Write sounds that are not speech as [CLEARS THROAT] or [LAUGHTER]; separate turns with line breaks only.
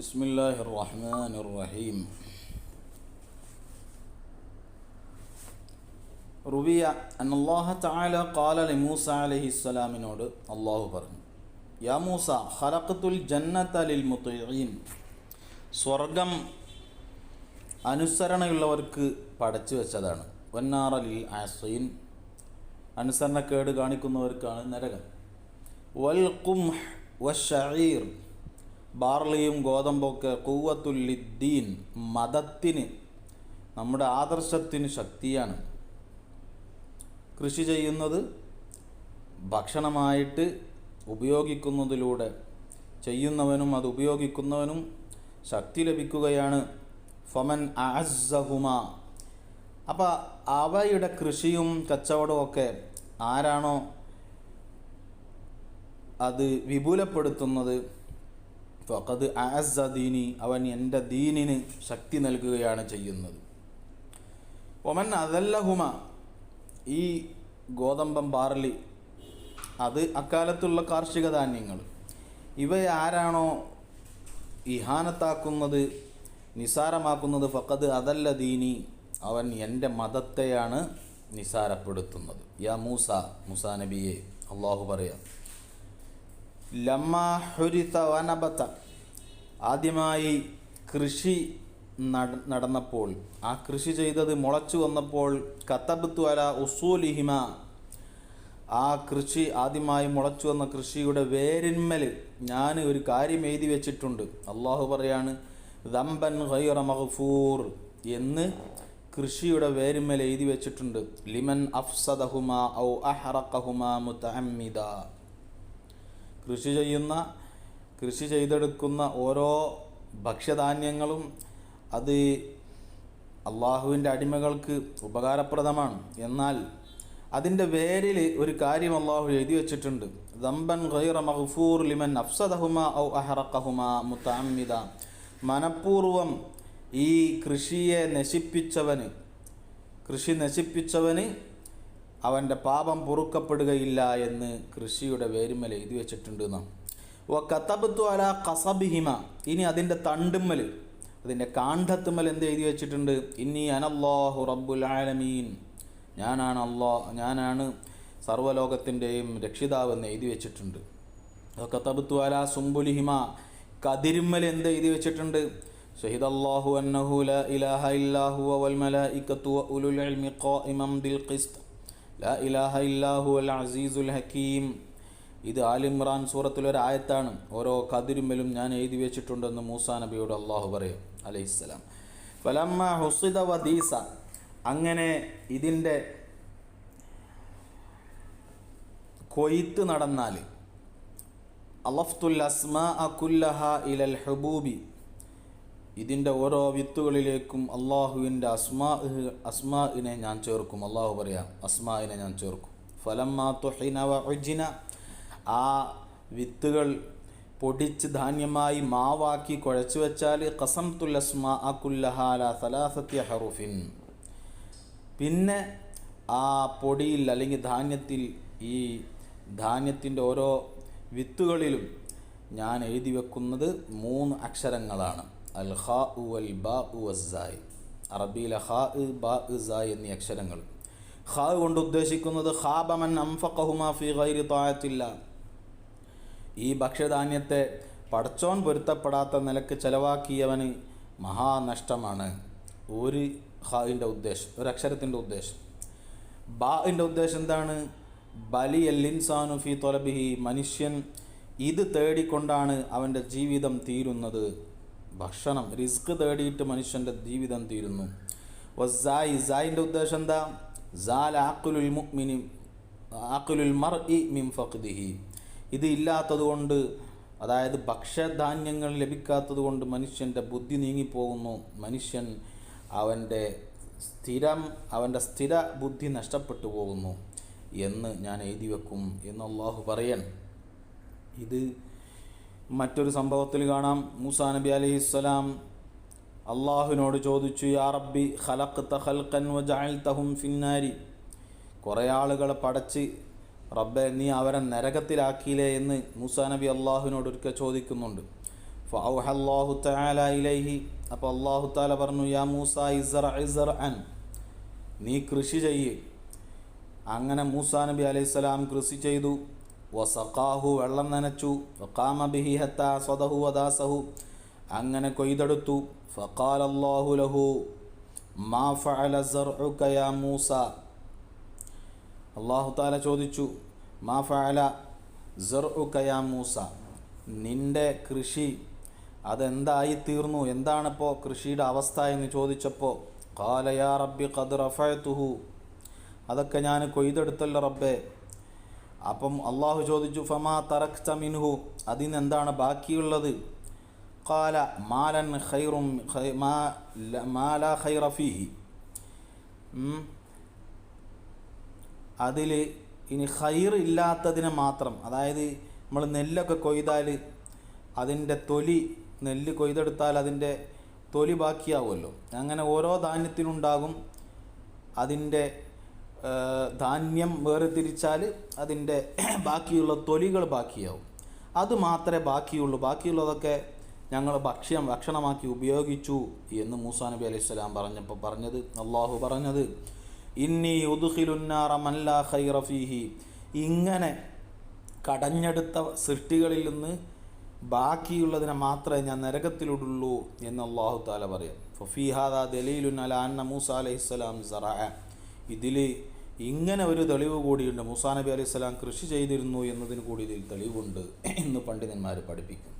بسم الله الرحمن الرحيم റുവിയ അന്നല്ലാഹ തആല ഖാല ലമൂസ അലൈഹിസ്സലാമിനോട് അള്ളാഹു പറഞ്ഞു യാ മൂസ ഖലഖത്തുൽ ജന്നത ലിൽ മുത്തീൻ സ്വർഗം അനുസരണയുള്ളവർക്ക് പടച്ചു വെച്ചതാണ് വന്നാറ ലിൽ ആസീൻ അനുസരണക്കേട് കാണിക്കുന്നവർക്കാണ് നരകം. വൽ ഖുംഹ് വശഈർ ബാർലിയും ഗോതമ്പൊക്കെ കൂവത്തുല്ലിദ്ദീൻ മതത്തിന് നമ്മുടെ ആദർശത്തിന് ശക്തിയാണ്. കൃഷി ചെയ്യുന്നത് ഭക്ഷണമായിട്ട് ഉപയോഗിക്കുന്നതിലൂടെ ചെയ്യുന്നവനും അത് ഉപയോഗിക്കുന്നവനും ശക്തി ലഭിക്കുകയാണ്. ഫമൻ അസഹുമ അപ്പോൾ അവയുടെ കൃഷിയും കച്ചവടവും ഒക്കെ ആരാണോ അത് വിപുലപ്പെടുത്തുന്നത് ഫഖദ് അഅസ്സ ദീനി അവൻ എന്റെ ദീനിന് ശക്തി നൽകുകയാണ് ചെയ്യുന്നത്. ഒമൻ അതല്ലഹുമ ഈ ഗോതമ്പം ബാർലി അത് അക്കാലത്തുള്ള കാർഷിക ധാന്യങ്ങൾ. ഇവയെ ആരാണോ ഇഹാനത്താക്കുന്നത് നിസാരമാക്കുന്നത് ഫഖദ് അതല്ല ദീനി അവൻ എന്റെ മതത്തെയാണ് നിസാരപ്പെടുത്തുന്നത്. യാ മൂസ മൂസ നബിയെ അള്ളാഹു പറയാം. ലമ്മ ഹുരിത വനബത്ത ആദ്യമായി കൃഷി നട നടന്നപ്പോൾ ആ കൃഷി ചെയ്തത് മുളച്ചു വന്നപ്പോൾ കത്തബത്തു അല ഉസൂലിഹിമ. ആ കൃഷി ആദ്യമായി മുളച്ചു വന്ന കൃഷിയുടെ വേരിന്മൽ ഞാൻ ഒരു കാര്യം എഴുതി വെച്ചിട്ടുണ്ട്. അള്ളാഹു പറയാണ് ദമ്പൻ ഹൈറ മഹഫൂർ എന്ന് കൃഷിയുടെ വേരുമേൽ എഴുതി വെച്ചിട്ടുണ്ട്. ലിമൻ അഫ്സദഹുമ ഔ കൃഷി ചെയ്യുന്ന കൃഷി ചെയ്തെടുക്കുന്ന ഓരോ ഭക്ഷ്യധാന്യങ്ങളും അത് അള്ളാഹുവിന്റെ അടിമകൾക്ക് ഉപകാരപ്രദമാണ്. എന്നാൽ അതിന്റെ വേരിൽ ഒരു കാര്യം അള്ളാഹു എഴുതി വെച്ചിട്ടുണ്ട്. ദമ്പൻ ഖൈറ മഹ്ഫൂർ ലിമൻ അഫ്സദഹുമ ഔ അഹറഖഹുമ മുത്തഅമ്മിദ മനഃപൂർവം ഈ കൃഷിയെ നശിപ്പിച്ചവന് കൃഷി നശിപ്പിച്ചവന് അവന്റെ പാപം പൊറുക്കപ്പെടുകയില്ല എന്ന് കൃഷിയുടെ വേരുമൽ എഴുതി വെച്ചിട്ടുണ്ട് നാം. ഓ കത്തബത്തു അല കസബിഹിമ. ഇനി അതിന്റെ തണ്ടുമ്മൽ അതിന്റെ കാണ്ഡത്തുമ്മൽ എന്ത് എഴുതി വെച്ചിട്ടുണ്ട്? ഇനി അനല്ലാഹു റബ്ബുൽ ആലമീൻ. ഞാനാണ് അള്ളാ ഞാനാണ് സർവലോകത്തിന്റെയും രക്ഷിതാവ് എന്ന് എഴുതി വെച്ചിട്ടുണ്ട്. കത്തബത്തു അല സുംബുലിഹിമ. കതിരുമ്മൽ എന്ത് എഴുതി വെച്ചിട്ടുണ്ട്? ഷഹിദ് الله أنه لا ഇലാഹ إلا വൽ والملائكة وأولو ഇൽമി قائما ബിൽ ഖിസ്ത്. ലാ ഇലാഹ هو العزيز الحكيم ഇത് ആലിമ്രാൻ സൂറത്തിലൊരു ആയത്താണ്. ഓരോ കതിരുമ്മലും ഞാൻ എഴുതി വെച്ചിട്ടുണ്ടെന്ന് മൂസാ നബിയോട് അള്ളാഹു പറയും അലൈഹിസ്സലാം ഫലമ്മ ഹുസിദ വദീസ. അങ്ങനെ ഇതിന്റെ കൊയ്ത്ത് നടന്നാൽ അലഫ്തുൽ അസ്മാ അക്കുല്ലഹ ഇലൽ ഹബൂബി. ഇതിന്റെ ഓരോ വിത്തുകളിലേക്കും അള്ളാഹുവിന്റെ അസ്മാ അസ്മാഇനെ ഞാൻ ചേർക്കും. അള്ളാഹു പറയാം അസ്മാഇനെ ഞാൻ ചേർക്കും. ഫലം തുഹിന വജിന ആ വിത്തുകൾ പൊടിച്ച് ധാന്യമായി മാവാക്കി കുഴച്ചു വെച്ചാൽ കസംതുൽ അസ്മാ അക്കുല്ലഹാല സലാസത്യ ഹറുഫിൻ. പിന്നെ ആ പൊടിയിൽ അല്ലെങ്കിൽ ധാന്യത്തിൽ ഈ ധാന്യത്തിന്റെ ഓരോ വിത്തുകളിലും ഞാൻ എഴുതി വെക്കുന്നത് മൂന്ന് അക്ഷരങ്ങളാണ്. അൽ ഖാ ഉ അൽ അറബിയിലെ ഇ എന്നീ അക്ഷരങ്ങൾ. ഹാ കൊണ്ട് ഉദ്ദേശിക്കുന്നത് ഹാബമൻ ഗൈരി തായത്തില്ല ഈ ഭക്ഷ്യധാന്യത്തെ പടച്ചോൻ പൊരുത്തപ്പെടാത്ത നിലയ്ക്ക് ചെലവാക്കിയവന് മഹാനഷ്ടമാണ്. ഒരു ഹാവിന്റെ ഉദ്ദേശം ഒരു അക്ഷരത്തിന്റെ ഉദ്ദേശം. ബാഇന്റെ ഉദ്ദേശം എന്താണ്? ബലി എല്ലിൻസാനു ഫി തൊലബിഹി മനുഷ്യൻ ഇത് തേടിക്കൊണ്ടാണ് അവന്റെ ജീവിതം തീരുന്നത്. ഭക്ഷണം റിസ്ക് തേടിയിട്ട് മനുഷ്യന്റെ ജീവിതം തീരുന്നു. വസായി ഉദ്ദേശം എന്താ? സാൽ ആക്കുലുൽ മുഅ്മിനി ആക്കുലുൽ മർ ഇ മിം ഇത് ഇല്ലാത്തതുകൊണ്ട് അതായത് ഭക്ഷ്യധാന്യങ്ങൾ ലഭിക്കാത്തത് കൊണ്ട് മനുഷ്യന്റെ ബുദ്ധി നീങ്ങിപ്പോകുന്നു. മനുഷ്യൻ അവന്റെ സ്ഥിരം അവന്റെ സ്ഥിര ബുദ്ധി നഷ്ടപ്പെട്ടു പോകുന്നു. എന്ന് ഞാൻ എഴുതി വെക്കും. എന്ന് അള്ളാഹു പറയൻ. ഇത് മറ്റൊരു സംഭവത്തിൽ കാണാം. മൂസാ നബി അലൈഹിസ്സലാം അള്ളാഹുവിനോട് ചോദിച്ചു യാ റബ്ബി തഹൽക്കൻ ഖൽഖൻ വജഅൽതഹും ഫിന്നാരി. കുറേ ആളുകളെ പടച്ച് റബ്ബെ നീ അവരെ നരകത്തിലാക്കിയില്ലേ? എന്ന് മൂസാ നബി അള്ളാഹുവിനോട് ഒരിക്കൽ ചോദിക്കുന്നുണ്ട്. ഫൗഹല്ലാഹു തആല ഇലൈഹി. അപ്പോൾ അള്ളാഹു താല പറഞ്ഞു യാ മൂസ ഇസർ ഇസർ അൻ നീ കൃഷി ചെയ്യേ. അങ്ങനെ മൂസാ നബി അലൈഹിസ്സലാം കൃഷി ചെയ്തു. വസഖാഹു വെള്ളം നനച്ചു. വഖാമ ബിഹി വദാസഹു. അങ്ങനെ കൊയ്തെടുത്തു. ഫഖാൽ അല്ലാഹു ലഹു മാ ഫഅല യാ മൂസ? അള്ളാഹു താല ചോദിച്ചു മാ ഫഅല യാ മൂസ? നിന്റെ കൃഷി അതെന്തായി തീർന്നു എന്താണിപ്പോൾ കൃഷിയുടെ അവസ്ഥ? എന്ന് ചോദിച്ചപ്പോൾ ഖാല യാ റബ്ബി ഖദ് റഫഅതുഹു. അതൊക്കെ ഞാൻ കൊയ്തെടുത്തല്ലോ റബ്ബേ. അപ്പം അള്ളാഹു ചോദിച്ചു ഫമാ തറക്ത മിൻഹു? അതിന് എന്താണ് ബാക്കിയുള്ളത്? കാല മാലൻ ഖൈറും മാല ഖൈറ ഫീഹി. അതിൽ ഇനി ഖൈർ ഇല്ലാത്തതിനെ മാത്രം അതായത് നമ്മൾ നെല്ലൊക്കെ കൊയ്താൽ അതിന്റെ തൊലി നെല്ല് കൊയ്തെടുത്താൽ അതിന്റെ തൊലി ബാക്കിയാവുമല്ലോ. അങ്ങനെ ഓരോ ധാന്യത്തിനുണ്ടാകും അതിന്റെ ധാന്യം വേർതിരിച്ചാൽ അതിന്റെ [CLEARS THROAT] ബാക്കിയുള്ള തൊലികൾ ബാക്കിയാവും. അത് മാത്രമേ ബാക്കിയുള്ളൂ. ബാക്കിയുള്ളതൊക്കെ ഞങ്ങൾ ഭക്ഷ്യം ഭക്ഷണമാക്കി ഉപയോഗിച്ചു എന്ന് മൂസാ നബി അലൈഹി സ്വലാം പറഞ്ഞപ്പോൾ പറഞ്ഞത് അള്ളാഹു പറഞ്ഞത് ഇന്നി ഉദുഹിലുന്നാറ മല്ലാ ഖൈറ ഫീഹി. ഇങ്ങനെ കടഞ്ഞെടുത്ത സൃഷ്ടികളിൽ നിന്ന് ബാക്കിയുള്ളതിനെ മാത്രമേ ഞാൻ നരകത്തിലുള്ളൂ എന്ന് അള്ളാഹു താല പറയാം. ഫഫീഹാദ ദലീലുൻ അല അന്ന മൂസ അലൈഹിസ്സലാം സറ. ഇതിൽ ഇങ്ങനെ ഒരു തെളിവ് കൂടിയുണ്ട്. മൂസാ നബി അലൈഹി സ്വലാം കൃഷി ചെയ്തിരുന്നു എന്നതിന് കൂടി ഇതിൽ തെളിവുണ്ട് എന്ന് പണ്ഡിതന്മാർ പഠിപ്പിക്കുന്നു.